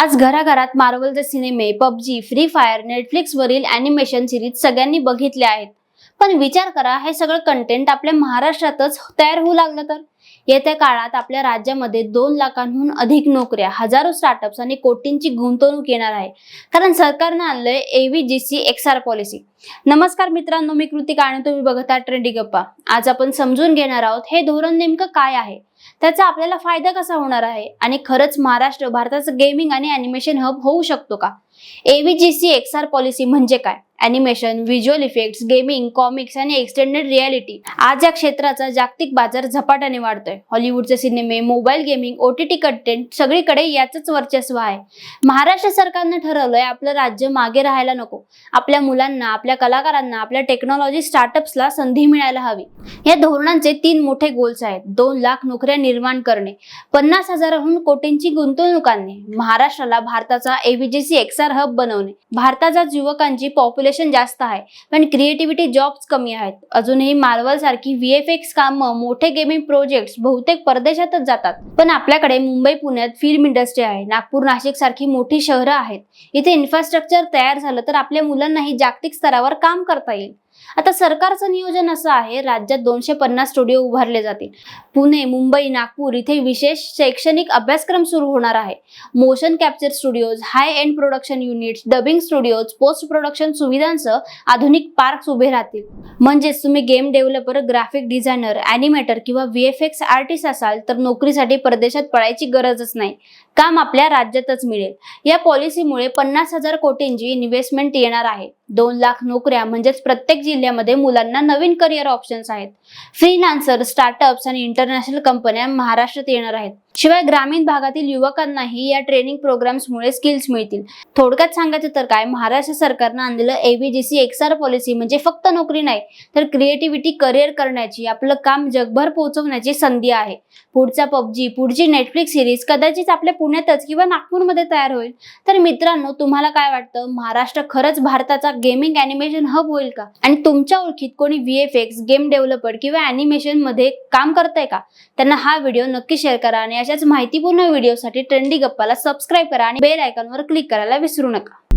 आज घराघरात मार्वलचे सिनेमे पबजी फ्री फायर नेटफ्लिक्सवरील अॅनिमेशन सिरीज सगळ्यांनी बघितले आहेत. पण विचार करा हे सगळं कंटेंट आपल्या महाराष्ट्रातच तयार होऊ लागलं तर? येत्या काळात आपल्या राज्यामध्ये दोन लाखांहून अधिक नोकऱ्या हजारो स्टार्टअप्स आणि कोटींची गुंतवणूक येणार आहे. कारण सरकारनं आणलंय AVGC G C X R policy नमस्कार मित्रांनो मी कृतिका आणि तुम्ही बघता ट्रेंडी गप्पा. आज आपण समजून घेणार आहोत हे धोरण नेमकं काय आहे? त्याचा आपल्याला फायदा कसा होणार आहे? आणि खरंच महाराष्ट्र भारताचं गेमिंग आणि अॅनिमेशन हब होऊ शकतो का? एव्हीजीसी एक्स आर पॉलिसी म्हणजे काय? Animation visual effects gaming comics आणि एक्सटेंडेड रियालिटी आज या क्षेत्राचा जागतिक बाजार झपाट्याने वाढतोय. हॉलिवूडचे सिनेमे mobile gaming O T T content सगळीकडे याचंच वर्चस्व आहे. महाराष्ट्र सरकारनं ठरवलंय आपलं राज्य मागे राहायला नको. आपल्या मुलांना आपल्या कलाकारांना आपल्या टेक्नॉलॉजी स्टार्टअप्सला संधी मिळायला हवी. या धोरणांचे तीन मोठे गोल्स आहेत. दोन लाख नोकऱ्या निर्माण करणे. पन्नास हजाराहून कोटींची गुंतवणूक आणणे. महाराष्ट्राला भारताचा एव्हीजीसी एक्सआर हब बनवणे. भारताच्याच युवकांची पॉप्युलेशन जास्त आहे पण क्रिएटिव्हिटी जॉब्स कमी आहेत. अजूनही मार्वल सारखी व्हीएफएक्स कामं मोठे गेमिंग प्रोजेक्ट्स बहुतेक परदेशातच जातात. पण आपल्याकडे मुंबई पुण्यात फिल्म इंडस्ट्री आहे. नागपूर नाशिक सारखी मोठी शहरं आहेत. इथे इन्फ्रास्ट्रक्चर तयार झालं तर आपल्या मुलांनाही जागतिक स्तरावर काम करता येईल. आता सरकारचं नियोजन असं आहे राज्यात दोनशे पन्नास स्टुडिओ उभारले जातील. पुणे मुंबई नागपूर इथे विशेष शैक्षणिक अभ्यासक्रम सुरू होणार आहे. Motion capture studios high end production units dubbing studios post production सुविधांसह आधुनिक पार्क्स उभे राहतील. म्हणजेच तुम्ही game developer graphic designer animator किंवा व्ही एफ एक्स आर्टिस्ट असाल तर नोकरीसाठी परदेशात पळायची गरजच नाही. काम आपल्या राज्यातच मिळेल. या पॉलिसीमुळे पन्नास हजार कोटींची इन्व्हेस्टमेंट येणार आहे. दोन लाख नोकऱ्या म्हणजेच प्रत्येक जिल्ह्यामध्ये मुलांना नवीन करिअर ऑप्शन्स आहेत. फ्रीलान्सर स्टार्टअप्स आणि इंटरनॅशनल कंपन्या महाराष्ट्रात येणार आहेत. शिवाय ग्रामीण भागातील युवकांनाही या ट्रेनिंग प्रोग्राम्समुळे स्किल्स मिळतील. थोडक्यात सांगायचं तर काय महाराष्ट्र सरकारनं आणलेलं एबीजीसी एक्सआर पॉलिसी म्हणजे फक्त नोकरी नाही तर क्रिएटिव्हिटी करिअर करण्याची आपलं काम जगभर पोहोचवण्याची संधी आहे. पुढचा पबजी पुढची नेटफ्लिक्स सिरीज कदाचित आपल्या पुण्यातच किंवा नागपूरमध्ये तयार होईल. तर मित्रांनो तुम्हाला काय वाटतं? महाराष्ट्र खरंच भारताचा गेमिंग अॅनिमेशन हब होईल का? आणि तुमच्या ओळखीत कोणी V F X game developer किंवा अॅनिमेशनमध्ये काम करताय का? त्यांना हा व्हिडिओ नक्की शेअर करा आणि अशाच माहितीपूर्ण व्हिडिओसाठी ट्रेंडी गप्पाला सबस्क्राईब करा आणि बेल आयकॉनवर क्लिक करायला विसरू नका.